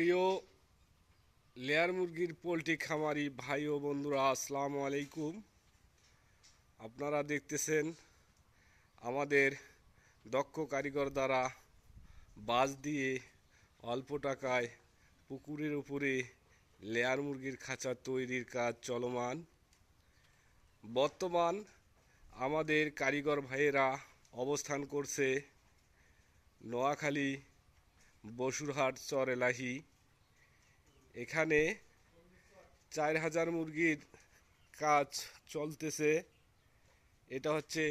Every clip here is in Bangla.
প্রিয় লেয়ার মুরগির পোলট্রি খামারি ভাই ও বন্ধুরা, আসসালামু আলাইকুম। আপনারা দেখতেছেন আমাদের দক্ষ কারিগর দ্বারা বাঁশ দিয়ে অল্প টাকায় পুকুরের উপরে লেয়ার মুরগির খাঁচা তৈরির কাজ চলমান। বর্তমান আমাদের কারিগর ভাইয়েরা অবস্থান করছে নোয়াখালী বসুরহাট চর এলাহি। এখানে চার হাজার মুরগির কাজ চলতেছে। এটা হচ্ছে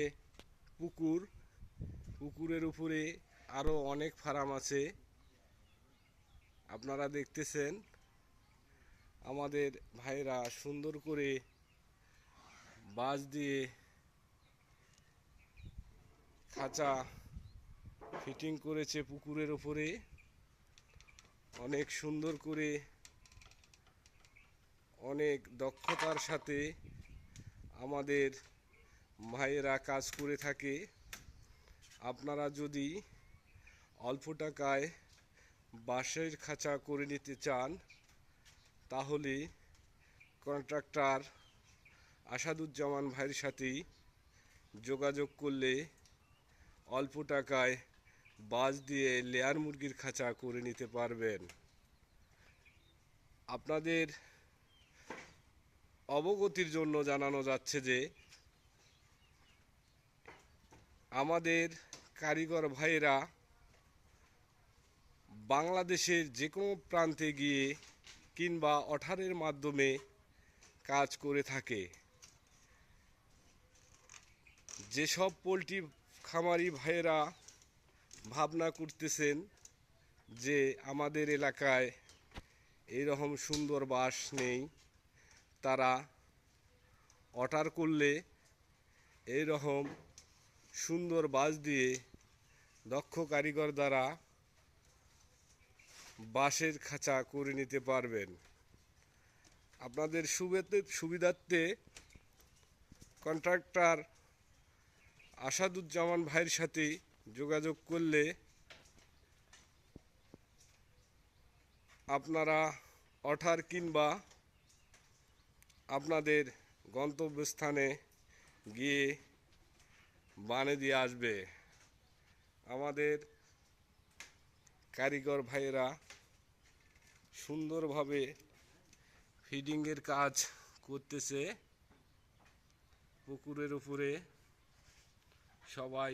পুকুর। পুকুরের উপরে আরও অনেক ফার্ম আছে। আপনারা দেখতেছেন। আমাদের ভাইরা সুন্দর করে বাঁশ দিয়ে খাঁচা ফিটিং করেছে পুকুরের ওপরে অনেক সুন্দর করে, অনেক দক্ষতার সাথে আমাদের ভাইয়েরা কাজ করে থাকে। আপনারা যদি অল্প টাকায় বাঁশের খাঁচা করে নিতে চান, তাহলে কন্ট্রাক্টর আসাদুজ্জামান ভাইয়ের সাথেই যোগাযোগ করলে অল্প টাকায় বাঁশ দিয়ে লেয়ার মুরগির খাঁচা করে নিতে পারবেন। আপনাদের অবগতির জন্য জানানো যাচ্ছে যে, আমাদের কারিগর ভাইয়েরা বাংলাদেশের যে কোনো প্রান্তে গিয়ে কিংবা অঠারের মাধ্যমে কাজ করে থাকে। যেসব পোলট্রি খামারি ভাইয়েরা ভাবনা করতেছেন যে আমাদের এলাকায় এইরকম সুন্দর বাস নেই। তারা অর্ডার করলে এইরকম সুন্দর বাস দিয়ে দক্ষ কারিগর দ্বারা বাঁশের খাঁচা করে নিতে পারবেন। আপনাদের সুবিধে সুবিধার্থে কন্ট্রাক্টর আসাদুজ্জামান ভাইয়ের সাথে যোগাযোগ করলে আপনারা অঠার কিংবা আপনাদের গন্তব্যস্থানে গিয়ে বানে দিয়ে আসবে। আমাদের কারিগর ভাইয়েরা সুন্দরভাবে ফিডিংয়ের কাজ করতেছে। পুকুরের উপরে সবাই